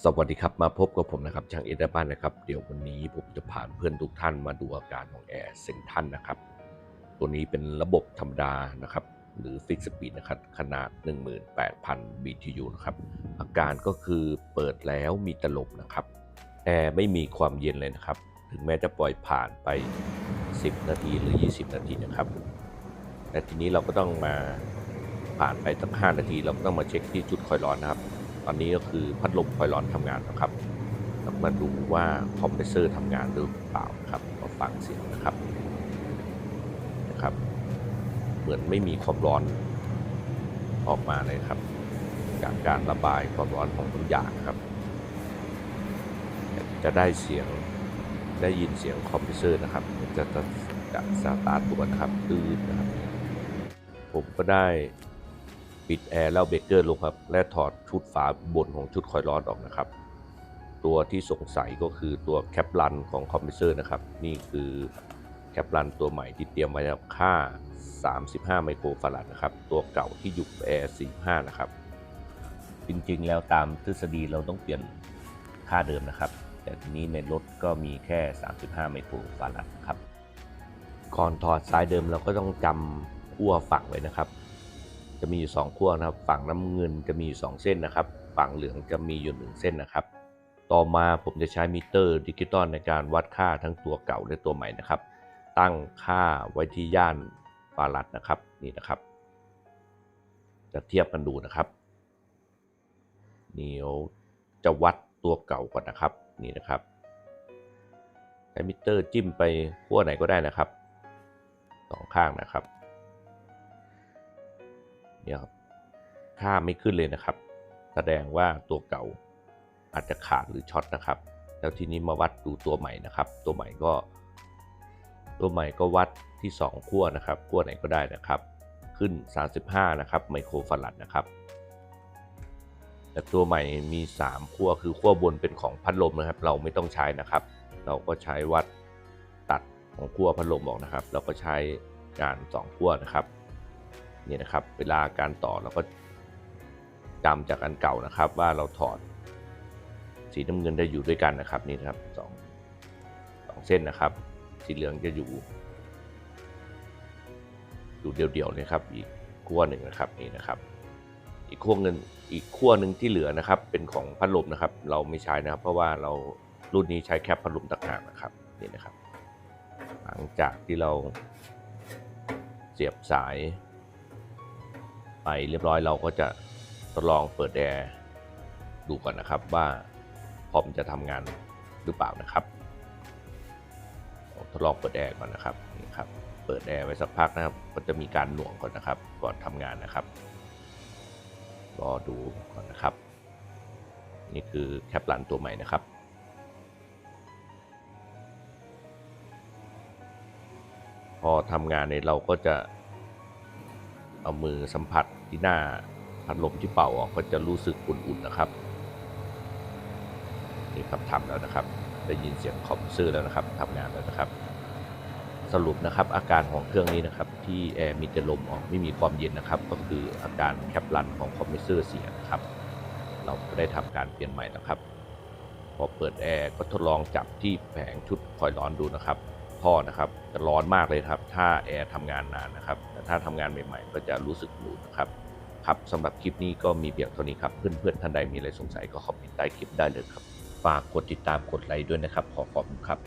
สวัสดีครับมาพบกับผมนะครับช่างเอเดบ้านนะครับเดี๋ยววันนี้ผมจะพาเพื่อนทุกท่านมาดูอาการของแอร์เซนทันนะครับ ตัวนี้เป็นระบบธรรมดานะครับหรือฟิกสปีดนะครับขนาด 18,000 BTU นะครับอาการก็คือเปิดแล้วมีตลบนะครับแอร์ไม่มีความเย็นเลยนะครับ ถึงแม้จะปล่อยผ่านไป 10 นาทีหรือ 20 นาทีนะครับแต่ทีนี้เราก็ต้องมาผ่านไปตั้ง5นาที เราก็ต้องมาเช็คที่จุดคอยร้อนนะครับ ตอนนี้ก็คือพัดลมคอยร้อนทำงานนะครับมาดูว่าคอมเพรสเซอร์ทำงานหรือเปล่าครับมาฟังเสียงนะครับนะครับ เหมือนไม่มีความร้อนออกมาเลยครับ จากการระบายความร้อนของทุกอย่างครับ จะได้เสียงได้ยินเสียงคอมเพรสเซอร์นะครับ จะจะจะสตาร์ทตัวนะครับตื้นนะครับ ผมก็ได้ ปิดแอร์แล้วเบรกเกอร์ลงครับ และถอดชุดฝาบนของชุดคอยร้อนออกนะครับ ตัวที่สงสัยก็คือตัวแคปลันของคอมเพรสเซอร์นะครับ นี่คือแคปลันตัวใหม่ที่เตรียมไว้นะครับค่า 35 ไมโครฟาราดนะครับ ตัวเก่าที่อยู่แอร์45 นะครับ จริงๆ แล้วตามทฤษฎีเราต้องเปลี่ยนค่าเดิมนะครับ แต่ทีนี้ในรถก็มีแค่ 35 ไมโครฟาราดครับ ก่อนถอดสายเดิมเราก็ต้องจำขั้วฝั่งไว้นะครับ จะมีอยู่2ขั้วนะครับ ฝั่งน้ำเงินจะมีอยู่2เส้นนะครับ ฝั่งเหลืองจะมีอยู่1เส้นนะครับ ต่อมาผมจะใช้มิเตอร์ดิจิตอลในการวัดค่าทั้งตัวเก่าและตัวใหม่นะครับ ตั้งค่าไว้ที่ย่านฟารัดนะครับนี่นะครับ จะเทียบกันดูนะครับนี่จะวัดตัวเก่าก่อนนะครับนี่นะครับใช้มิเตอร์จิ้มไปขั้วไหนก็ได้นะครับสองข้างนะครับ เนี่ยครับค่าไม่ขึ้นเลยนะครับ แสดงว่าตัวเก่าอาจจะขาดหรือช็อตนะครับ แล้วทีนี้มาวัดดูตัวใหม่นะครับ ตัวใหม่ก็ ตัวใหม่ก็วัดที่ 2 ขั้วนะครับขั้วไหนก็ได้นะครับ ขึ้น 35 นะครับไมโครฟารัดนะครับแต่ตัวใหม่มี 3 ขั้วคือขั้วบนเป็นของพัดลมนะครับ เราไม่ต้องใช้นะครับ เราก็ใช้วัดตัดของขั้วพัดลมออกนะครับ เราก็ใช้การ2ขั้วนะครับ นี่นะครับเวลาการต่อเราก็จำจากอันเก่านะครับ ว่าเราถอด สีน้ำเงินได้อยู่ด้วยกันนะครับนี่นะครับสองสองเส้นนะครับ สีเหลืองจะอยู่ อยู่เดี่ยวๆเลยครับ อีกขั้วหนึ่งนะครับนี่นะครับ อีกขั้วเงินอีกขั้วหนึ่งที่เหลือนะครับ เป็นของพัดลมนะครับ เราไม่ใช้นะครับ เพราะว่าเรารุ่นนี้ใช้แคปพัดลมต่างหากนะครับนี่นะครับ หลังจากที่เราเสียบสาย ไปเรียบร้อยเราก็จะทดลองเปิดแอร์ดูก่อนนะครับว่าพอมจะทำงานหรือเปล่านะครับทดลองเปิดแอร์ก่อนนะครับนี่ครับ เปิดแอร์ไว้สักพักนะครับ ก็จะมีการหน่วงก่อนนะครับ ก่อนทำงานนะครับ รอดูก่อนนะครับ นี่คือแคปลันตัวใหม่นะครับพอทำงานเนี่ยเราก็จะ เอามือสัมผัสที่หน้าพัดลมที่เป่าออกก็จะรู้สึกอุ่นๆนะครับนี่ครับทำแล้วนะครับ ได้ยินเสียงคอมเพรสเซอร์แล้วนะครับทำงานแล้วนะครับ สรุปนะครับอาการของเครื่องนี้นะครับ ที่แอร์มีแต่ลมออกไม่มีความเย็นนะครับ ก็คืออาการแคปลันของคอมเพรสเซอร์เสียนะครับ เราก็ได้ทำการเปลี่ยนใหม่นะครับ พอเปิดแอร์ก็ทดลองจับที่แผงชุดคอยร้อนดูนะครับท่อนะครับ จะร้อนมากเลยครับ ถ้าแอร์ทำงานนานนะครับ แต่ถ้าทำงานใหม่ ๆ ก็จะรู้สึกหนูนะครับ ครับสำหรับคลิปนี้ก็มีเพียงเท่านี้ครับ เพื่อนๆท่านใดมีอะไรสงสัยก็คอมเมนต์ใต้คลิปได้เลยครับ ฝากกดติดตามกดไลค์ด้วยนะครับ ขอขอบคุณครับ